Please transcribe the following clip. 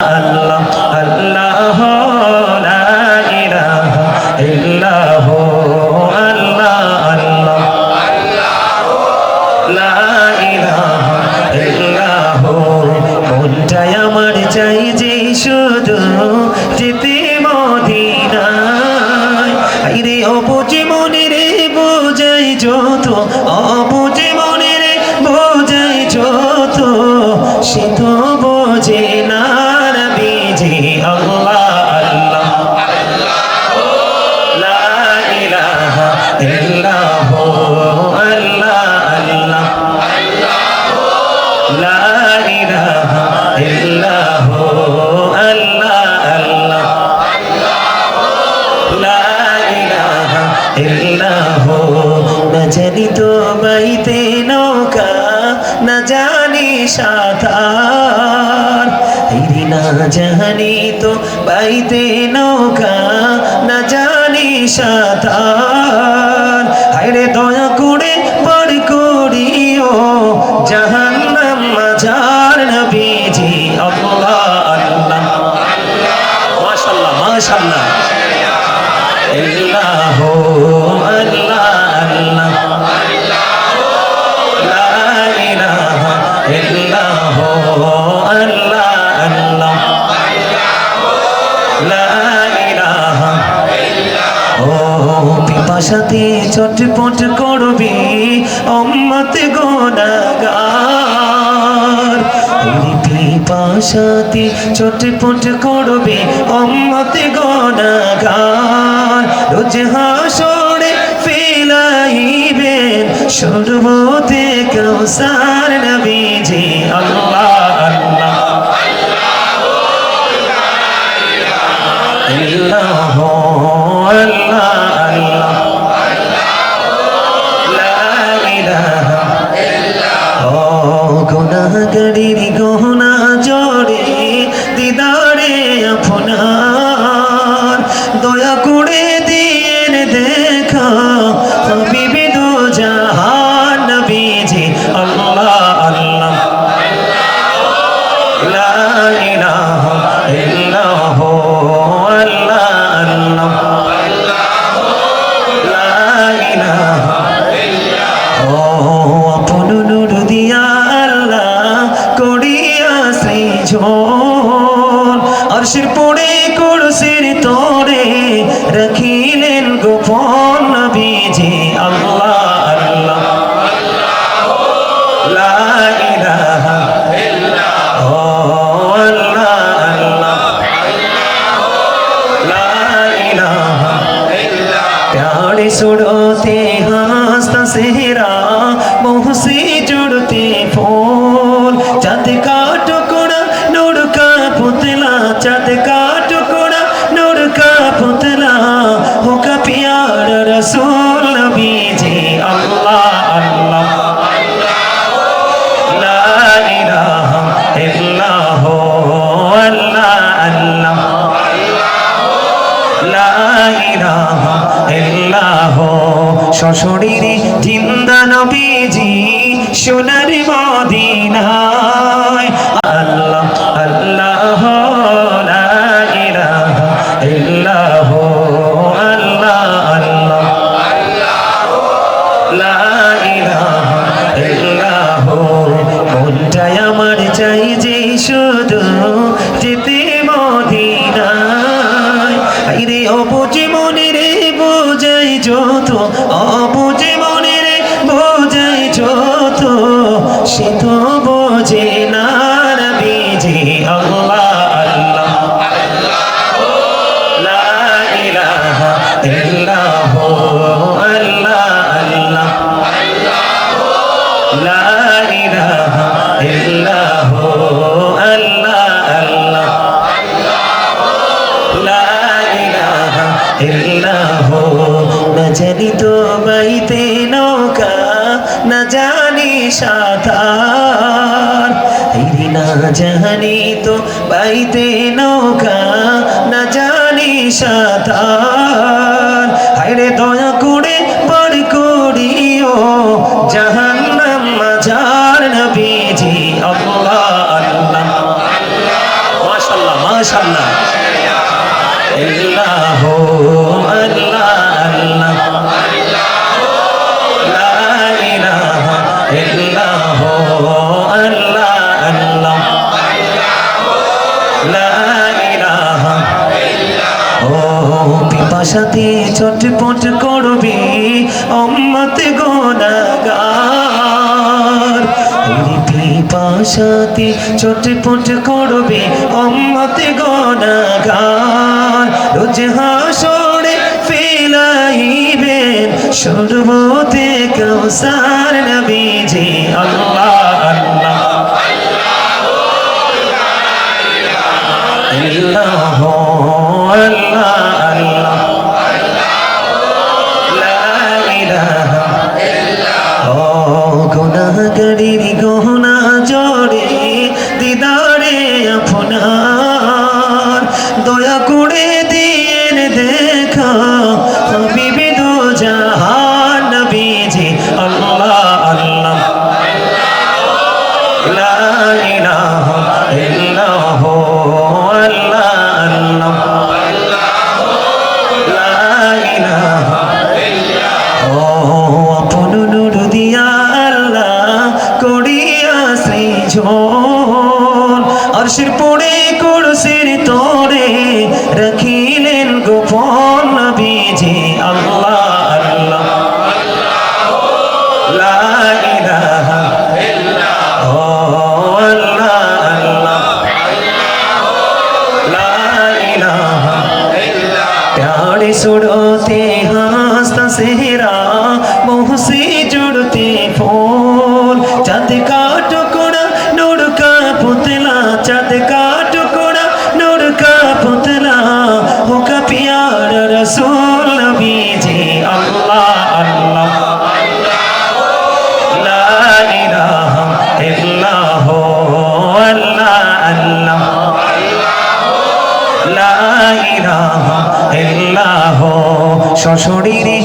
আল্লাহ আল্লাহ লা ইলাহা ইল্লাহ আল্লাহ আল্লাহ লা ইলাহা ইল্লাহ মনটাই আমার মনে যত অবুঝে জানি তো বাইতে নৌকা, না জানি সাঁতার। না জানি তো বাইতে নৌকা, না জানি সাঁতার। হায়রে দয়া করে বড় করিও পিপাসাতে চটপট করবি, অম্মত গোনাগার পিপাসাতে চটপট করবি, অম্মত গোনাগার রোজ হাসরে ফিলাইবেন সর্বতে কৌসার নবীজি चाँद का टुकड़ा नूर का पुतला होगा प्यार रसूल नबी जी अल्लाह अल्लाह ला চাই যে শুধু যেতে মদিনায়। রে অবুঝে মনে রে বোঝাই যত অবুঝে মনে রে বোঝাই যত, সে তো বোঝে না। জানি তো বাইতে নৌকা না জানি সাঁতার এই না জানি তো বাইতে নৌকা না জানি সাঁতার হায়রে দয়া করে পিপাসাতে চটপট করবি অম্মত গোনাগার। পিপাসাতে চটপট করবি অম্মত গোনাগার। রোজ হাসরে ফেলাইবেন সর্বতে কৌসার নবীজি। আল্লাহ আল্লাহ। আল্লাহ। হাবিবি দু জাহান নবীজি, আল্লাহ আল্লাহ। লা ইলাহা ইল্লাহ, আল্লাহ আল্লাহ। লা ইলাহা ও আপন নূর দিয়া আল্লাহ করিয়া রাখিলেন সুরতে হাসতাসে রা বহুসি জুড়তে ফোল। চাঁদ কা টুকড়া নোর কা পুতলা চাঁদ কা টুকড়া নোর কা পুতলা। হোকা পিয়ার রসুল সশরীরে